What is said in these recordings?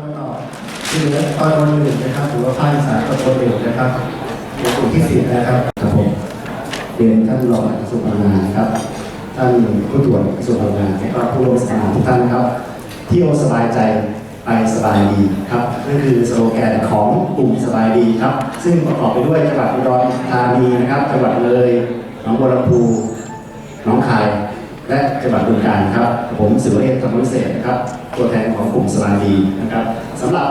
ตะวันออกที่เหลือตอนวันหนึ่งนะครับหรือว่าภาคอีสานตอนบนหนึ่งนะครับในกลุ่มที่สี่นะครับครับผมเรียนท่านรองกระทรวงพลังงานะครับ ท่านผู้ตรวจกระทรวงพลังงานและก็ผู้ร่วมสัมมนทุกท่านครับ ที่ยวสบายใจไปสบายดีครับนั่นคือสโลแกนของกลุ่มสบายดีครับ ซึ่งประกอบไปด้วยจังหวัดอุดรธานีนะครับจังหวัดเลยหนองบัวลำพูหนองคาย และจังหวัดบึงกาฬครับ ผมสิวเอกธรรมวิเศษนะครับ ตัวแทนของกลุ่มสบาดีนะครับสำหรับ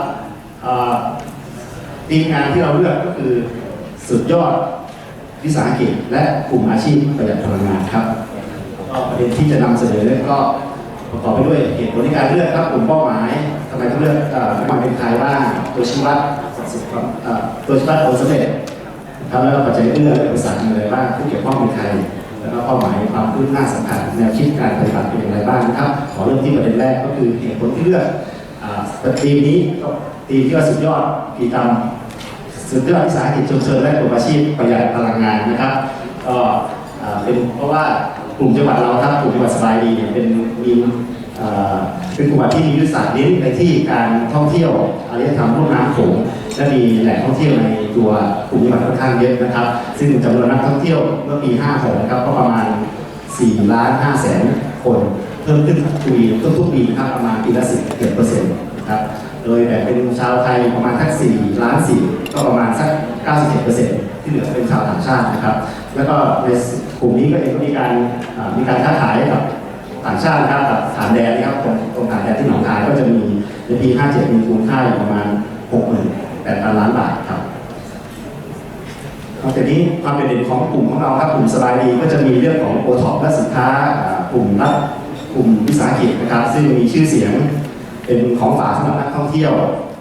ทีมงานที่เราเลือกก็คือสุดยอดวิสาหกิจและกลุ่มอาชีพประหยัดพลังงานครับก็ประเด็นที่จะนำเสนอก็ประกอบไปด้วยเหตุผลในการเลือกครับกลุ่มเป้าหมายทำไมต้องเลือกเอ่อความเป็นใครบ้างตัวชี้วัดตัวชี้วัดผลสำเร็จครับแล้วปัจจัยเอื้อและอุปสรรคอะไรบ้างที่เกี่ยวข้องเป็นใคร แล้วก็เป้าหมายความคืบหน้าสำคัญแนวคิดการปฏิบัติเป็นอย่างไรบ้างนะครับ ขอเริ่มที่ประเด็นแรกก็คือเหตุผลที่เลือกอ่าทีมนี้ก็ทีมที่ว่าสุดยอดกิจกรรมสุดยอดวิสาหกิจชุมชนและกลุ่มอาชีพประหยัดพลังงานนะครับก็เป็นเพราะว่ากลุ่มจังหวัดเราครับกลุ่มจังหวัดสบายดีเนี่ยเป็นมีเป็นกลุ่มจังหวัดที่มียุทธศาสตร์เน้นไปที่การท่องเที่ยวอารยธรรมรุ่มน้ำโขงและมีแหล่งท่องเที่ยวใน ตัวกลุ่มจังหวัดค่อนข้างเยอะนะครับ ซึ่งจำนวนนักท่องเที่ยวเมื่อปี 56 นะครับก็ประมาณ 4 ล้าน5แสนคน เพิ่มขึ้นทุกปีทุกๆปีนะครับประมาณปีละ10เปอร์เซ็นต์นะครับโดยแบ่งเป็นชาวไทยประมาณสัก4ล้าน4ก็ประมาณสัก91เปอร์เซ็นต์ที่เหลือเป็นชาวต่างชาตินะครับ แล้วก็ในกลุ่มนี้ก็เองก็มีการมีการค้าขายกับต่างชาตินะครับกับฐานแดนนะครับตรงตรงฐานแดนที่หนองคายก็จะมีในปี 57 มีมูลค่าอยู่ประมาณ 68,000 ล้านบาท อกจากนี้ความเป็นเด่นของกลุ่มของเราครับกลุ่มสบายดีก็จะมีเรื่องของโอท็อปและสินค้ากลุ่มรับกลุ่มวิสาหกิจนะครับ ซึ่งมีชื่อเสียงเป็นของฝากสำหรับนักท่องเที่ยว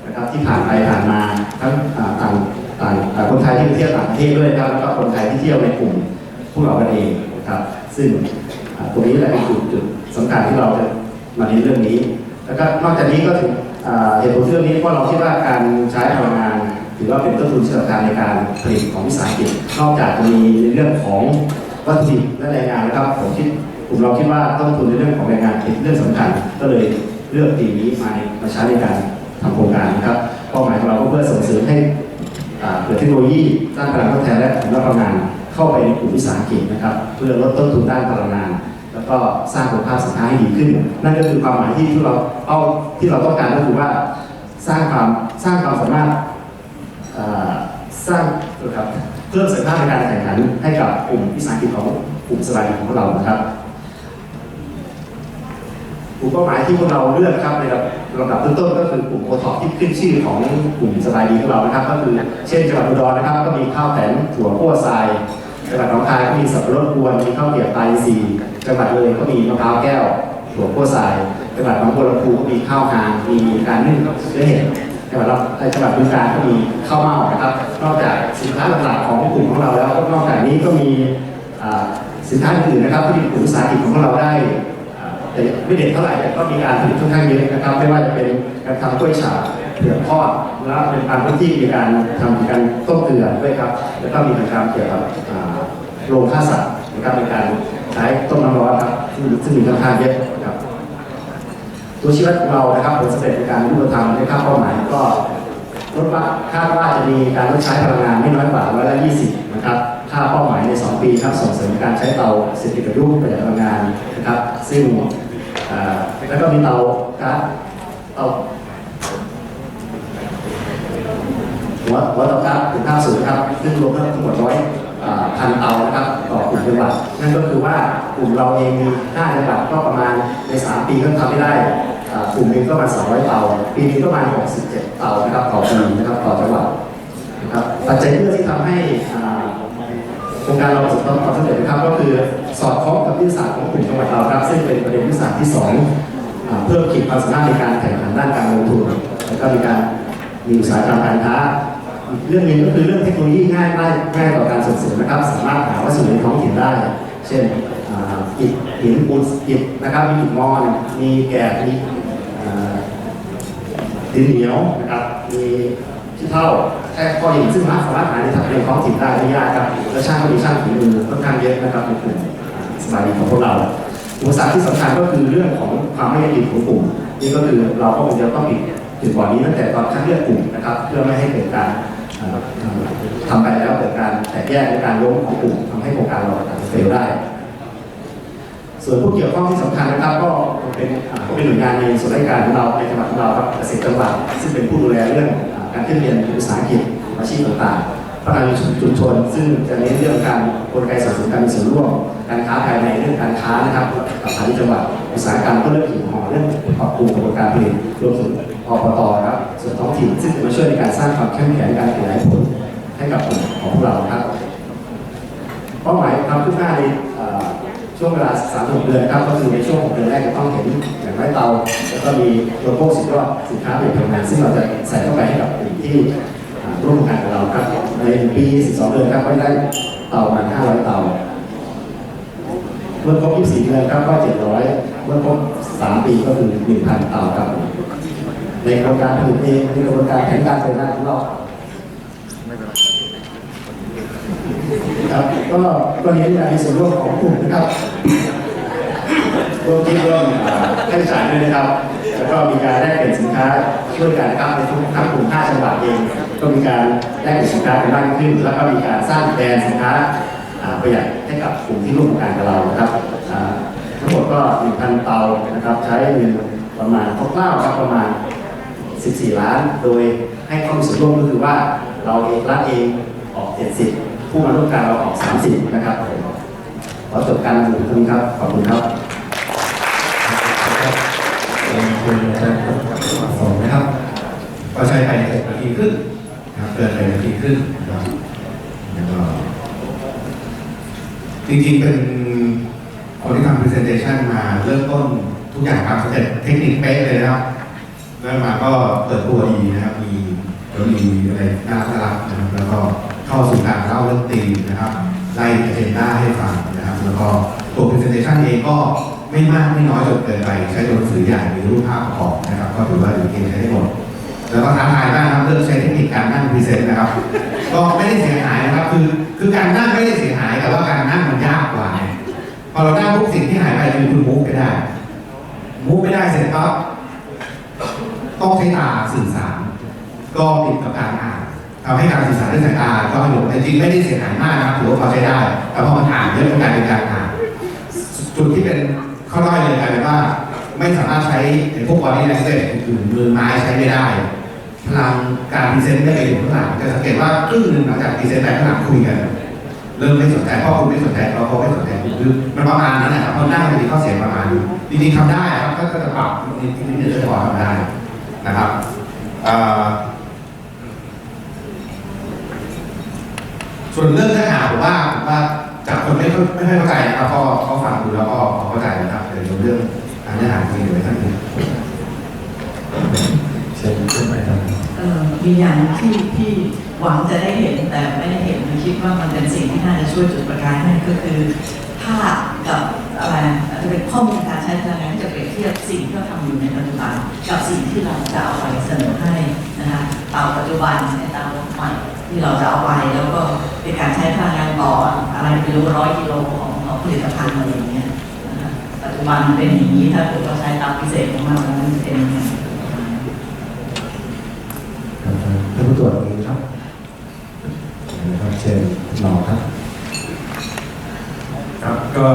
นะครับที่ผ่านไปผ่านมาทั้งต่างต่างคนไทยที่ไปเที่ยวต่างประเทศด้วยนะครับแล้วก็คนไทยที่เที่ยวในกลุ่มพวกเรากันเองนะครับซึ่งตรงนี้แหละเป็นจุดจุดสำคัญที่เราจะมาเน้นเรื่องนี้ แล้วก็นอกจากนี้ก็ถึงอ่าเหตุผลเรื่องนี้เพราะเราคิดว่าการใช้พลังงาน ถือว่าเป็นต้นทุนที่สำคัญในการผลิตของวิสาหกิจนอกจากจะมีในเรื่องของวัตถุดิบและแรงงานนะครับผมคิดกลุ่มเราคิดว่าต้นทุนในเรื่องของแรงงานเป็นเรื่องสำคัญ ก็เลยเลือกทีมนี้มาในมาใช้ในการทำโครงการนะครับเป้าหมายของเราก็เพื่อส่งเสริมให้เกิดเทคโนโลยีด้านพลังทดแทนและผลพลังงานเข้าไปในกลุ่มวิสาหกิจนะครับ เพื่อลดต้นทุนด้านพลังงาน แล้วก็สร้างคุณภาพสินค้าให้ดีขึ้น นั่นก็คือความหมายที่ที่เราเป้าที่เราต้องการก็คือว่าสร้างความสร้างความสามารถ สร้างนะครับเพิ่มศักยภาพในการแข่งขันให้กับกลุ่มวิสาหกิจของกลุ่มสบายดีของเรานะครับกลุ่มเป้าหมายที่พวกเราเลือกครับในระดับลำดับต้นๆก็คือกลุ่มโอท็อปที่ขึ้นชื่อของกลุ่มสบายดีของเรานะครับ ก็คือเช่นจังหวัดอุดรนะครับ ก็มีข้าวแตนถั่วคั่วทรายจังหวัดหนองคายก็มีสับปะรดกวนมีข้าวเกรี๊ยวไตซีจังหวัดเลยก็มีมะพร้าวแก้วถั่วคั่วทรายจังหวัดหนองบัวลำพูก็มีข้าวหางมีการนึ่งเชื้อเห็ด จังหวัดเราในจังหวัดบึงกาฬก็มีข้าวเม่านะครับ นอกจากสินค้าหลักๆของกลุ่มของเราแล้วนอกจากนี้ก็มีสินค้าอื่นๆนะครับที่กลุ่มวิสาหกิจของเราได้แต่ไม่เด่นเท่าไหร่แต่ก็มีการผลิตค่อนข้างเยอะนะครับ ไม่ว่าจะเป็นการทำกล้วยฉาบเผือกทอดแล้วเป็นบางพื้นที่มีการทำการต้มเกลือด้วยครับแล้วก็มีการทำเกี่ยวกับโรงฆ่าสัตว์นะครับในการใช้ต้มน้ำร้อนครับซึ่งจึงมีค่อนข้างเยอะ ตัวชีวิตของเรานะครับผลสำเร็จในการรูปธรรมในค่าเป้าหมายก็ลดว่าคาดว่าจะมีการลดใช้พลังงานไม่น้อยกว่าร้อยละ20 นะครับ ค่าเป้าหมายใน 2 ปีครับส่งเสริมการใช้เตาเศรษฐกิจระยุกต์ประหยัดพลังงานนะครับ ซึ่งแล้วก็มีเตาก๊าซเตาหัวหัวเตาก๊าซถึงข้าสูงครับซึ่งรวมทั้งหมดร้อย พันเตานะครับต่อกลุ่มจังหวัดนั่นก็คือว่ากลุ่มเราเองมี5จังหวัดก็ประมาณใน 3 ปีก็ทำไม่ได้กลุ่มนึงก็ประมาณ200 เตา ปีนี้ก็ประมาณ67 เตานะครับต่อปีนะครับต่อจังหวัดนะครับปัจจัยเรื่องที่ทำให้โครงการเราประสบความสำเร็จนะครับก็คือสอดคล้องกับยุทธศาสตร์ของกลุ่มจังหวัดเราครับซึ่งเป็นประเด็นยุทธศาสตร์ที่สองเพิ่มขีดความสามารถในการแข่งขันด้านการลงทุนแล้วก็มีการมีอุตสาหกรรมการค้า เรื่องหนึงก็คือเรื่องเทคโนโลยีง่ายง่ายง่ายต่อการส่งเสริมนะครับ สามารถหาวัสดุในท้องถิ่นได้ เช่นอิฐหินปูนอิฐนะครับ มีอิฐมอน มีแกะมีดินเหนียวนะครับ มีที่เท่าแค่ข้อหินซึ่งสามารถหาในทางในท้องถิ่นได้ไม่ยากครับ และช่างก็มีช่างฝีมือค่อนข้างเยอะนะครับในกลุ่มสบายดีของพวกเราอุปสรรคที่สำคัญก็คือเรื่องของความไม่ยั่งยืนของกลุ่มนี่ก็คือเราก็คงจะต้องปิดจุดบอดนี้ตั้งแต่ตอนคัดเลือกกลุ่มนะครับ เพื่อไม่ให้เกิดการ ทำไปแล้วเกิดการแตกแยกหรือการล้มของกลุ่มทำให้โครงการเราอาจจะเฟลได้ ส่วนผู้เกี่ยวข้องที่สำคัญนะครับ ก็เป็นเป็นหน่วยงานในส่วนราชการของเราในจังหวัดของเราครับเกษตรจังหวัดซึ่งเป็นผู้ดูแลเรื่องการขึ้นเรียนภาษาหกิจอาชีพต่างๆ พัฒนาชุมชน ซึ่งจะเน้นเรื่องการกลไกสนับสนุนการมีส่วนร่วมการค้าภายในเรื่องการค้านะครับกับสถานจังหวัดอุตสาหกรรมก็เรื่องหีบห่อเรื่องปรับปรุงกระบวนการผลิตรวมถึงอปตครับส่วนท้องถิ่นซึ่งจะมาช่วยในการสร้างความเข้มแข็งการขยายผลให้กับกลุ่มของพวกเราครับเป้าหมายความคืบหน้าในช่วงเวลา3ถึงเดือนครับก็คือในช่วง6เดือนแรกจะต้องเห็นอย่างไรเตา แล้วก็มีตัวโภคสินค้าสินค้าเปลี่ยนพลังานซึ่งเราจะใส่เข้าไปให้กับกลุ่มที่ร่วมงานกับเราครับ ในปี 12 เดือนครับก็ได้เต่าประมาณ500 เต่า เมื่อครบ 24 เดือนครับก็ 700 เมื่อครบ 3 ปีก็คือ 1,000 เต่าครับ ในโครงการผลิตเองในกระบวนการแผนการเดินหน้าของเราครับก็ก็เน้นการมีส่วนร่วมของกลุ่มนะครับรวมคิดร่วมอ่าค่าใช้จ่ายด้วยนะครับ ก็มีการแลกเปลี่ยนสินค้าช่วยกันนะครับในทุกทั้งกลุ่ม5จังหวัดเองก็มีการแลกเปลี่ยนสินค้ากันมากขึ้น แล้วก็มีการสร้างแบรนด์สินค้าประหยัดให้กับกลุ่มที่ร่วมงานกับเรานะครับทั้งหมดก็1,000เตานะครับใช้เงินประมาณคร่าวๆครับประมาณ 14 ล้าน โดยให้ความมีส่วนร่วมก็คือว่าเราเองรัฐเองออก 70 ผู้มาร่วมกันเราออก 30 นะครับขอจบการนำเสนอเท่านี้ครับขอบคุณครับุณอาจารย์สองนะครับก็ใช้ไปหกนาทีครึ่งนะครับเกินไปนาทีครึ่งนะครับแล้วก็จริงๆเป็นคนที่ทำ presentation มาเริ่มต้นทุกอย่างครับสเต็ปเทคนิคเป๊ะเลยนะครับเริ่มมาก็เปิดตัวดีนะครับ มีแล้วมีอะไรน่ารักนะครับแล้วก็เข้าสู่การเล่าเรื่องตีมนะครับไล่อเจนดาให้ฟังนะครับ แล้วก็ตัว presentation เองก็ ไม่มากไม่น้อยจนเกินไป ใช้ตัวหนังสือใหญ่มีรูปภาพประกอบนะครับก็ถือว่าอยู่เกณฑ์ใช้ได้หมดแล้วก็ท้าทายมากนะครับเรื่องใช้เทคนิคการนั่งพรีเซนต์นะครับ ก็ไม่ได้เสียหายนะครับคือคือการนั่งไม่ได้เสียหายแต่ว่าการนั่งมันยากกว่าพอเรานั่งปุ๊บสิ่งที่หายไปคือคุณมูฟไม่ได้มูฟไม่ได้เสร็จปั๊บต้องใช้ตาสื่อสาร ก็ติดกับการอ่านทำให้การสื่อสารด้วยสายตาก็หลงแต่จริงไม่ได้เสียหายมากนะครับถือว่าพอใช้ได้แต่พอมันอ่านเยอะมันกลายเป็นการอ่านจุดที่เป็น ข้อด้อยเลยกลายเป็นว่า ไม่สามารถใช้ไอ้พวกบอดี้แลงเกจอื่นมือไม้ใช้ไม่ได้พลังการพรีเซนต์ก็เลยอยู่ข้างหลังจะสังเกตว่าครึ่งหนึ่งหลังจากพรีเซนต์ไปข้างหลังคุยกันเริ่มไม่สนใจพ่อคุณไม่สนใจเขาเขาไม่สนใจคือมันประมาณนั้นแหละครับเพราะนั่งมันมีข้อเสียประมาณนี้จริงๆทำได้ครับก็จะปรับนิดนิดนึงจะพอทำได้นะครับส่วนเรื่องเนื้อหาผมว่าผมว่า จากคนไม่ค่อยไม่ค่อยเข้าใจนะครับก็ก็ฟังดูแล้วก็เข้าใจนะครับเดี๋ยวเรื่องเนื้อหาจริงอยู่ในท่านอื่นเชิญขึ้นไปครับมีอย่างที่ที่หวังจะได้เห็นแต่ไม่ได้เห็นคิดว่ามันเป็นสิ่งที่น่าจะช่วยจุดประกายให้ก็คือภาพกับอะไรจะเป็นข้อมูลการใช้พลังงานจะเปรียบเทียบสิ่งที่เราทำอยู่ในปัจจุบันกับสิ่งที่เราจะเอาไปเสนอให้นะคะเตาปัจจุบันในเตาใหม่ ที่เราจะเอาไปแล้วก็เป็นการใช้พลังงานต่ออะไรไม่รู้ร้อยกิโลของของผลิตภัณฑ์อะไรอย่างเงี้ยปัจจุบันเป็นอย่างนี้ถ้าเกิดเราใช้ตามพิเศษของเราแล้วมันจะเป็นยังไงท่านผู้ตรวจเองครับนะครับเชิญหนอครับ ครับก็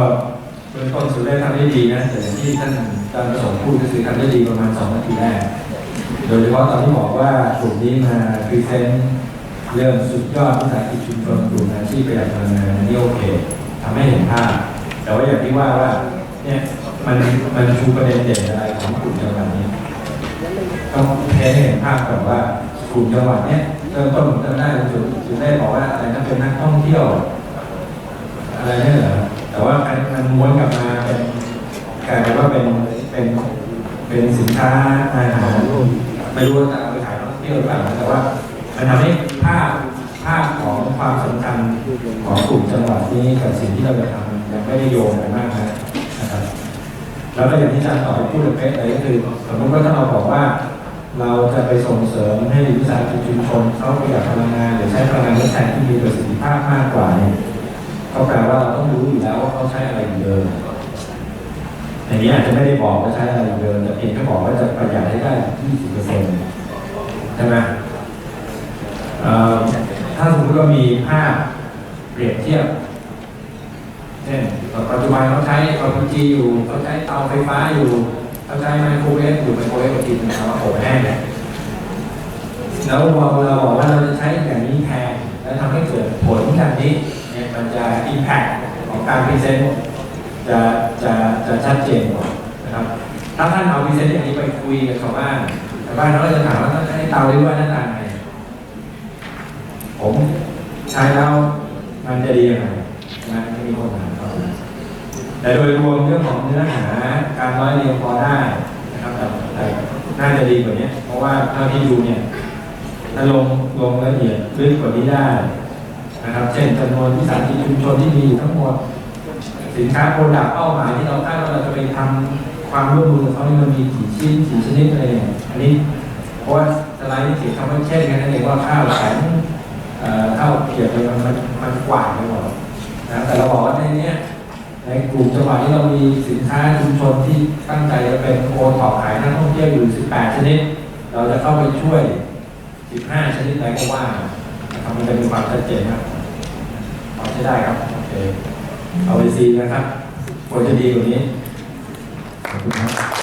เบื้องต้นสุดได้ทำได้ดีนะแต่อย่างที่ท่านอาจารย์ประสงค์พูดก็คือทำได้ดีประมาณสองนาทีแรก โดยเฉพาะตอนที่บอกว่ากลุ่มนี้มาพรีเซนต์ เรื่องสุดยอดวิสาหกิจชุมชนกลุ่มอาชีพประหยัดพลังงานนนี้โอเคทำให้เห็นภาพ แต่ว่าอย่างที่ว่าว่าเนี่ยมันมันชูประเด็นเด่นอะไรของกลุ่มจังหวัดนี้ต้องเทให้เห็นภาพก่อนว่ากลุ่มจังหวัดเนี้ยเริ่มต้นจำได้จุดจุดได้บอกว่าอะไรนั้นเป็นนักท่องเที่ยว อะไรเนี่ยเหรอแต่ว่ามันมันม้วนกลับมาเป็นกลายเป็นว่าเป็นเป็นเป็นสินค้าอาหารไม่รู้ว่าจะเอาไปขายนักท่องเที่ยวหรือเปล่าแต่ว่ามันทำให้ ภาพภาพของความสำคัญของกลุ่มจังหวัดนี้กับสิ่งที่เราจะทำยังไม่ได้โยงกันมากนะครับ แล้วก็อย่างที่อาจารย์ต่อไปพูดเป๊ะเลยก็คือสมมติว่าถ้าเราบอกว่า เราจะไปส่งเสริมให้วิสาหกิจชุมชนเขาประหยัดพลังงานหรือใช้พลังงานทดแทนที่มีประสิทธิภาพมากกว่าเนี่ยก็แปลว่าเราต้องรู้อยู่แล้วว่าเขาใช้อะไรอยู่เดิมในนนี้อาจจะไม่ได้บอกว่าใช้อะไรอยู่เดิมแต่เพียงแค่บอกว่าจะประหยัดให้ได้20%ใช่ไหม ถ้าสมมติว่ามีภาพเปรียบเทียบเช่นปัจจุบันเขาใช้ LPG อยู่เขาใช้เตาไฟฟ้าอยู่เขาใช้ไมโครเวฟอยู่ไมโครเวฟบางทีเป็นคำว่าอบแห้งเนี่ยแล้วพอเราบอกว่าเราจะใช้อย่างนี้แทนแล้วทำให้เกิดผลแบบนี้เนี่ยมันจะ impact ของการพรีเซนต์จะจะจะชัดเจนกว่านะครับถ้าท่านเอาพรีเซนต์อย่างนี้ไปคุยกับชาวบ้านชาวบ้านเขาจะถามว่าท่านใช้เตาด้วยว่าหน้าต่าไง ผมใช้แล้วมันจะดียังไงนะไม่มีคนถามเขาแต่โดยรวมเรื่องของเนื้อหาการร้อยเรียงพอได้นะครับแต่น่าจะดีกว่านี้เพราะว่าเท่าที่ดูเนี่ยถ้าลงลงละเอียดลึกกว่านี้ได้นะครับเช่นจำนวนวิสาหกิจชุมชนที่มีอยู่ทั้งหมด สินค้าโปรดักต์เป้าหมายที่เราคาดว่าเราจะไปทำความร่วมมือกับเขานี่มันมีกี่ชิ้นกี่ชนิดอะไรอย่างอันนี้เพราะว่าสไลด์นี่เขียนคำว่าเช่นกันนั่นเองว่าข้าวแข็ง เอ่อข้าเกลียบอะไรมันมันมันกว้าไปหมดนะแต่เราบอกว่าในนี้ในกลุ่มจังหวัดที่เรามีสินค้าชุมชนที่ตั้งใจจะเป็นโอท็อปขายนักท่องเที่ยวอยู่ 18 ชนิด เราจะเข้าไปช่วย 15 ชนิดอะไรก็ว่านะครับมันจะมีความชัดเจนครับพอใช้ได้ครับโอเคเอาไปซีนะครับควรจะดีกว่านี้ขอบคุณครับ